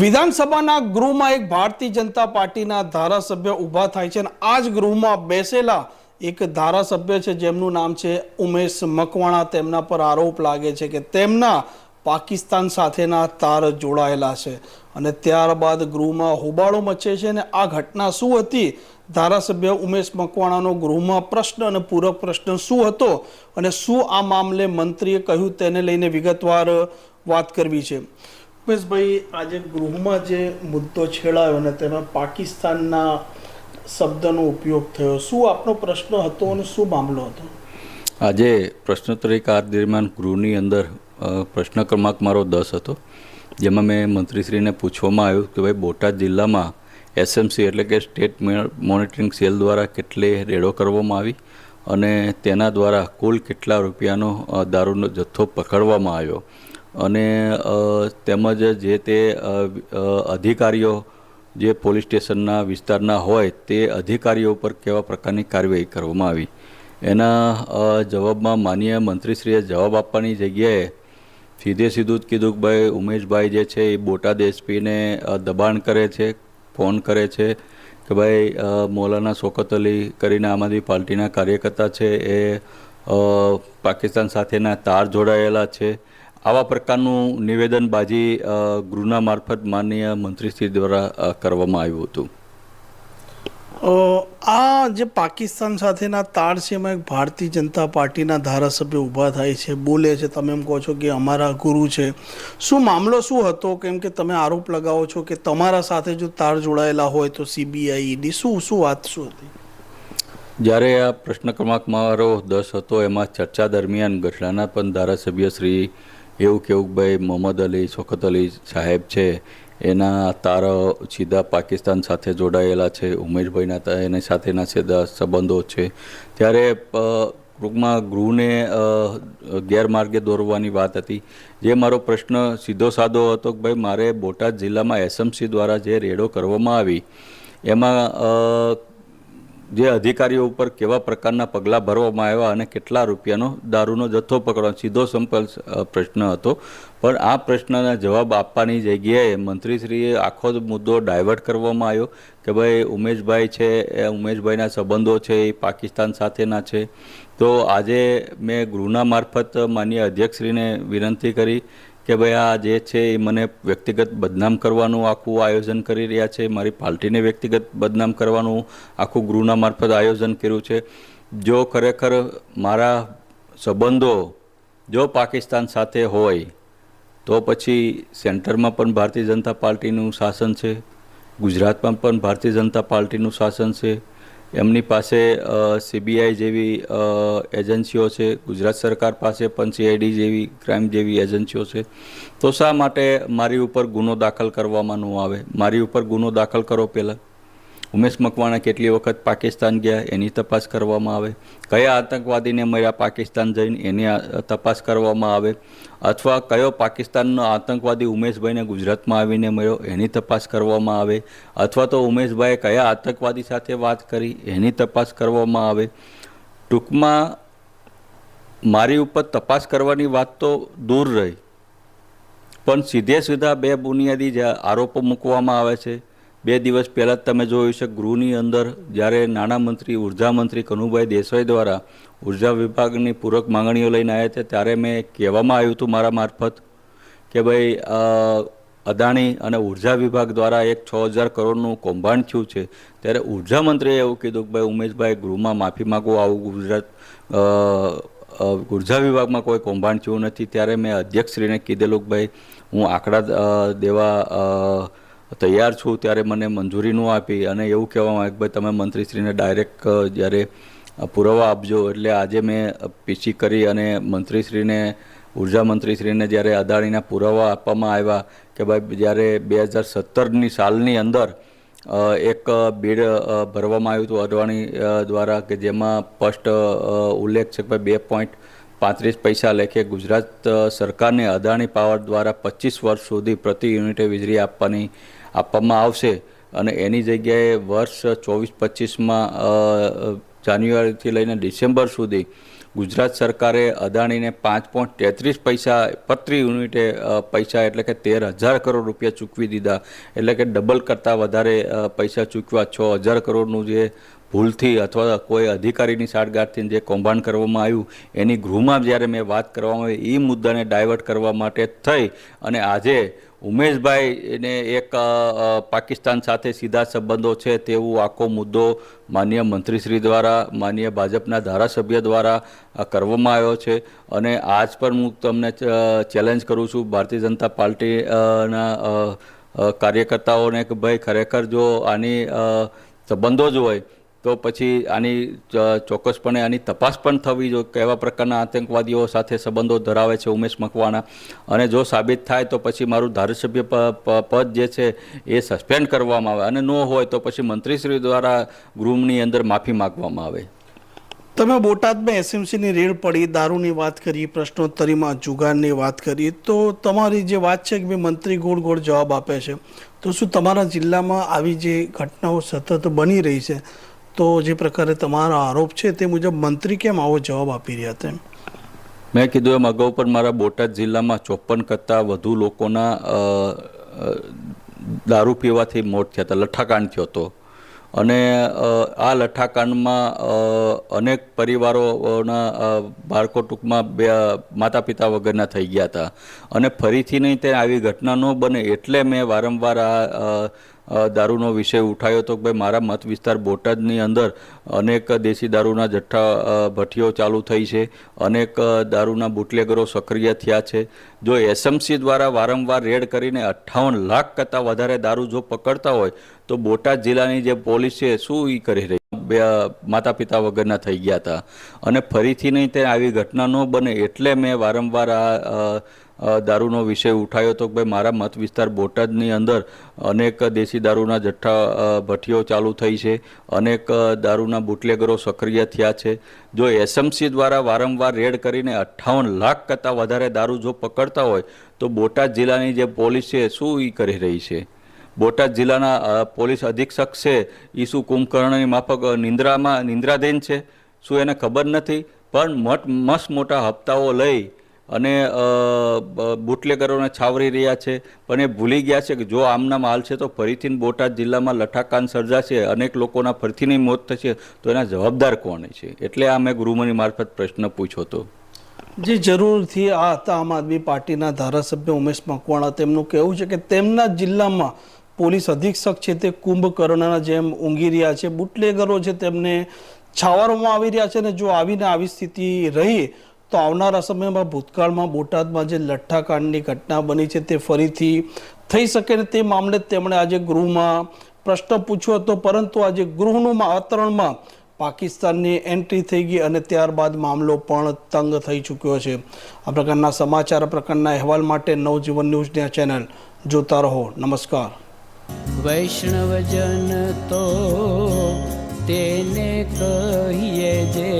વિધાનસભાના ગૃહમાં એક ભારતીય જનતા પાર્ટીના ધારાસભ્ય ઊભા થાય છે અને આ જ ગૃહમાં બેસેલા એક ધારાસભ્ય છે, જેમનું નામ છે ઉમેશ મકવાણા. તેમના પર આરોપ લાગે છે કે તેમના પાકિસ્તાન સાથેના તાર જોડાયેલા છે અને ત્યારબાદ ગૃહમાં હોબાળો મચે છે અને આ ઘટના શું હતી? ધારાસભ્ય ઉમેશ મકવાણાનો ગૃહમાં પ્રશ્ન અને પૂરક પ્રશ્ન શું હતો અને શું આ મામલે મંત્રીએ કહ્યું તેને લઈને વિગતવાર વાત કરવી છે. ઉમેશભાઈ આજે ગૃહમાં જે મુદ્દો છેડાયો અને તેમાં પાકિસ્તાનના શબ્દનો ઉપયોગ થયો, શું આપનો પ્રશ્ન હતો અને શું મામલો હતો? આજે પ્રશ્નોત્તરી કાર દરમિયાન ગૃહની અંદર પ્રશ્ન ક્રમાંક મારો દસ હતો, જેમાં મેં મંત્રીશ્રીને પૂછવામાં આવ્યું કે ભાઈ, બોટાદ જિલ્લામાં એસએમસી એટલે કે સ્ટેટ મોનિટરિંગ સેલ દ્વારા કેટલી રેડો કરવામાં આવી અને તેના દ્વારા કુલ કેટલા રૂપિયાનો દારૂનો જથ્થો પકડવામાં આવ્યો. અને તેમજ જે તે અધિકારીઓ જે પોલીસ સ્ટેશનના વિસ્તારના હોય તે અધિકારીઓ ઉપર કેવા પ્રકારની કાર્યવાહી કરવામાં આવી? એના જવાબમાં માનીય મંત્રીશ્રીએ જવાબ આપવાની જગ્યાએ સીધે સીધું જ કીધું કે ભાઈ, ઉમેશભાઈ જે છે એ બોટાદ એસપીને દબાણ કરે છે, ફોન કરે છે કે ભાઈ મૌલાના શોકત અલી કરીને આમ આદમી પાર્ટીના કાર્યકર્તા છે એ પાકિસ્તાન સાથેના તાર જોડાયેલા છે. આવા પ્રકારનું નિવેદનબાજી ગૃહના મારફત માનનીય મંત્રીશ્રી દ્વારા કરવામાં આવ્યું હતું. આ જે પાકિસ્તાન સાથેના તાર છે એમાં એક ભારતીય જનતા પાર્ટીના ધારાસભ્ય ઊભા થાય છે બોલે છે. તમે એમ કહો છો કે અમારા ગુરુ છે. શું મામલો શું હતો? કેમ કે તમે આરોપ લગાવો છો કે તમારા સાથે જો તાર જોડાયેલા હોય તો સીબીઆઈ ઈડી શું શું વાત શું હતી? જ્યારે આ પ્રશ્ન ક્રમાંક મારો દસ હતો એમાં ચર્ચા દરમિયાન ગઢડાના પણ ધારાસભ્ય શ્રી એવું કેવું ભાઈ મોહમ્મદ અલી શોકત અલી સાહેબ છે, એના તાર સીધા પાકિસ્તાન સાથે જોડાયેલા છે ઉમેશભાઈના એની સાથેના સીધા સંબંધો છે. ત્યારે ટૂંકમાં ગૃહને ગેરમાર્ગે દોરવાની વાત હતી. જે મારો પ્રશ્ન સીધો સાદો હતો કે ભાઈ મારે બોટાદ જિલ્લામાં એસએમસી દ્વારા જે રેડો કરવામાં આવી, એમાં જે અધિકારીઓ ઉપર કેવા પ્રકારના પગલાં ભરવામાં આવ્યા અને કેટલા રૂપિયાનો દારૂનો જથ્થો પકડવાનો, સીધો સંપલ પ્રશ્ન હતો. પણ આ પ્રશ્નના જવાબ આપવાની જગ્યાએ મંત્રીશ્રીએ આખો જ મુદ્દો ડાયવર્ટ કરવામાં આવ્યો કે ભાઈ, ઉમેશભાઈ છે, એ ઉમેશભાઈના સંબંધો છે, એ પાકિસ્તાન સાથેના છે. તો આજે મેં ગૃહના મારફત માન્ય અધ્યક્ષશ્રીને વિનંતી કરી કે ભાઈ આ જે છે એ મને વ્યક્તિગત બદનામ કરવાનું આખું આયોજન કરી રહ્યા છે, મારી પાર્ટીને વ્યક્તિગત બદનામ કરવાનું આખું ગૃહના મારફત આયોજન કર્યું છે. જો ખરેખર મારા સંબંધો જો પાકિસ્તાન સાથે હોય, તો પછી સેન્ટરમાં પણ ભારતીય જનતા પાર્ટીનું શાસન છે, ગુજરાતમાં પણ ભારતીય જનતા પાર્ટીનું શાસન છે. એમની પાસે સીબીઆઈ જેવી એજન્સીઓ છે, ગુજરાત સરકાર પાસે પણ સીઆઈડી જેવી ક્રાઇમ જેવી એજન્સીઓ છે. તો શા માટે મારી ઉપર ગુનો દાખલ કરવામાં ન આવે? મારી ઉપર ગુનો દાખલ કરો પહેલાં. ઉમેશ મકવાણા કેટલી વખત પાકિસ્તાન ગયા એની તપાસ કરવામાં આવે. કયા આતંકવાદીને મળ્યા પાકિસ્તાન જઈને એની તપાસ કરવામાં આવે? અથવા કયો પાકિસ્તાનનો આતંકવાદી ઉમેશભાઈને ગુજરાતમાં આવીને મળ્યો એની તપાસ કરવામાં આવે? અથવા તો ઉમેશભાઈએ કયા આતંકવાદી સાથે વાત કરી એની તપાસ કરવામાં આવે? ટૂંકમાં મારી ઉપર તપાસ કરવાની વાત તો દૂર રહી. પણ સીધે સીધા બે બુનિયાદી જે આરોપો મૂકવામાં આવે છે બે દિવસ પહેલાં જ તમે જોયું છે, ગૃહની અંદર જ્યારે નાણામંત્રી ઉર્જામંત્રી કનુભાઈ દેસાઈ દ્વારા ઊર્જા વિભાગની પૂરક માંગણીઓ લઈને આવ્યા હતા ત્યારે મેં કહેવામાં આવ્યું હતું મારા મારફત કે ભાઈ અદાણી અને ઊર્જા વિભાગ દ્વારા એક છ હજાર કરોડનું કૌભાંડ થયું છે, ત્યારે ઉર્જામંત્રીએ એવું કીધું કે ભાઈ, ઉમેશભાઈ, ગૃહમાં માફી માગો, આવું ગુજરાત ઊર્જા વિભાગમાં કોઈ કૌભાંડ થયું નથી, ત્યારે મેં અધ્યક્ષશ્રીને કીધેલું કે ભાઈ, હું આંકડા દેવા તૈયાર છું ત્યારે મને મંજૂરી ન આપી અને એવું કહેવામાં આવે કે ભાઈ તમે મંત્રીશ્રીને ડાયરેક્ટ જ્યારે પુરાવા આપજો એટલે આજે મેં પીસી કરી અને મંત્રીશ્રીને, ઊર્જા મંત્રીશ્રીને જ્યારે અદાણીના પુરાવા આપવામાં આવ્યા કે ભાઈ જ્યારે બે હજાર સત્તરની સાલની અંદર એક બિડ ભરવામાં આવ્યું હતું અડવાણી દ્વારા કે જેમાં સ્પષ્ટ ઉલ્લેખ છે કે ભાઈ બે પોઈન્ટ પાંત્રીસ પૈસા લેખે ગુજરાત સરકારને અદાણી પાવર દ્વારા પચીસ વર્ષ સુધી પ્રતિ યુનિટે વીજળી આપવાની આપવામાં આવશે અને એની જગ્યાએ વર્ષ ચોવીસ પચીસમાં જાન્યુઆરીથી લઈને ડિસેમ્બર સુધી ગુજરાત સરકારે અદાણીને પાંચ પોઈન્ટ તેત્રીસ પૈસા પ્રતિ યુનિટે પૈસા એટલે કે તેર હજાર કરોડ રૂપિયા ચૂકવી દીધા. એટલે કે ડબલ કરતાં વધારે પૈસા ચૂકવ્યા છ હજાર કરોડનું જે ભૂલથી અથવા કોઈ અધિકારીની સાઠગાંઠથી જે કૌભાંડ કરવામાં આવ્યું, એની ગૃહમાં જ્યારે મેં વાત કરવામાં આવી એ મુદ્દાને ડાયવર્ટ કરવા માટે થઈ. અને આજે ઉમેશભાઈ એને એક પાકિસ્તાન સાથે સીધા સંબંધો છે તેવું આખો મુદ્દો માન્ય મંત્રીશ્રી દ્વારા માન્ય ભાજપના ધારાસભ્ય દ્વારા કરવામાં આવ્યો છે. અને આજ પણ હું તમને ચેલેન્જ કરું છું ભારતીય જનતા પાર્ટી અ, ના અ, અ, કાર્યકર્તાઓને કે ભાઈ ખરેખર જો આની સંબંધો જ હોય તો પછી આની ચોક્કસપણે આની તપાસ પણ થવી જોઈએ કેવા પ્રકારના આતંકવાદીઓ સાથે સંબંધો ધરાવે છે ઉમેશ મકવાણા. અને જો સાબિત થાય તો પછી મારું ધારાસભ્ય પદ જે છે એ સસ્પેન્ડ કરવામાં આવે. અને ન હોય તો પછી મંત્રીશ્રી દ્વારા ગૃહની અંદર માફી માગવામાં આવે. તમે બોટાદમાં એસએમસીની રેડ પડી, દારૂની વાત કરી, પ્રશ્નોત્તરીમાં જુગારની વાત કરી, તો તમારી જે વાત છે કે ભાઈ મંત્રી ગોળ ગોળ જવાબ આપે છે, તો શું તમારા જિલ્લામાં આવી જે ઘટનાઓ સતત બની રહી છે તો જે પ્રકારે તમારો આરોપ છે તે મુજબ મંત્રી કેમ આવો જવાબ આપી રહ્યા તેમ મેં કીધું એમ અગાઉ પણ મારા બોટાદ જિલ્લામાં ચોપન કરતાં વધુ લોકોના દારૂ પીવાથી મોત થયા હતા, લઠ્ઠાકાંડ થયો હતો. અને આ લઠ્ઠાકાંડમાં અનેક પરિવારોના બાળકો ટૂંકમાં બે માતા પિતા વગરના થઈ ગયા હતા. અને ફરીથી નહીં તે આવી ઘટના ન બને એટલે મેં વારંવાર આ દારૂનો વિષય ઉઠાયો કે ભાઈ મારા મત વિસ્તાર બોટાદની અંદર અનેક દેશી દારૂના જથ્થા ભઠ્ઠીઓ ચાલુ થઈ છે. અનેક દારૂના બુટલેગરો સક્રિય થયા છે. જો એસએમસી દ્વારા વારંવાર રેડ કરીને અઠ્ઠાવન લાખ કરતાં વધારે દારૂ જો પકડતા હોય, તો બોટાદ જિલ્લાની જે પોલીસ છે શું એ કરી રહી માતા પિતા વગરના થઈ ગયા હતા. અને ફરીથી નહીં તે આવી ઘટના ન બને એટલે મેં વારંવાર આ દારૂનો વિષય ઉઠાયો કે ભાઈ મારા મત વિસ્તાર બોટાદની અંદર અનેક દેશી દારૂના જથ્થા ભઠ્ઠીઓ ચાલુ થઈ છે. અનેક દારૂના બુટલેગરો સક્રિય થયા છે. જો એસએમસી દ્વારા વારંવાર રેડ કરીને અઠ્ઠાવન લાખ કરતાં વધારે દારૂ જો પકડતા હોય, તો બોટાદ જિલ્લાની જે પોલીસ છે શું એ કરી રહી છે? બોટાદ જિલ્લાના પોલીસ અધિક્ષક છે એ શું કુંભકર્ણની માફક નિંદ્રામાં, નિંદ્રાધીન છે? શું એને ખબર નથી? પણ મટ, મસ્ત મોટા હપ્તાઓ લઈ અને બુટલેગરોને છાવરી રહ્યા છે. પણ એ ભૂલી ગયા છે કે જો આમના માલ છે તો ફરીથી બોટાદ જિલ્લામાં લઠાકાન સર્જાશે, અનેક લોકોના ફરીથીની મોત થશે, તો એના જવાબદાર કોણ છે? એટલે આ મેં ગૃહમંત્રી મારફત પ્રશ્ન પૂછ્યો હતો. જે, જરૂરથી આ હતા આમ આદમી પાર્ટીના ધારાસભ્ય ઉમેશ મકવાણા. તેમનું કહેવું છે કે તેમના જિલ્લામાં પોલીસ અધિક્ષક છે તે કુંભકર્ણના જેમ ઊંઘી રહ્યા છે. બુટલેગરો છે તેમને છાવરવામાં આવી રહ્યા છે અને જો આવીને આવી સ્થિતિ રહી તો આવનારા સમયમાં ભૂતકાળમાં બોટાદમાં જે લઠ્ઠાકાંડની ઘટના બની છે તે ફરીથી થઈ શકે ને તે મામલે તેમણે આજે ગૃહમાં પ્રશ્ન પૂછ્યો હતો, પરંતુ આજે ગૃહનું વાતાવરણમાં પાકિસ્તાનની એન્ટ્રી થઈ ગઈ અને ત્યારબાદ મામલો પણ તંગ થઈ ચૂક્યો છે. આ પ્રકારના સમાચાર પ્રકારના અહેવાલ માટે નવજીવન ન્યૂઝની આ ચેનલ જોતા રહો. નમસ્કાર. વૈષ્ણવજન તો તેને કહીએ જે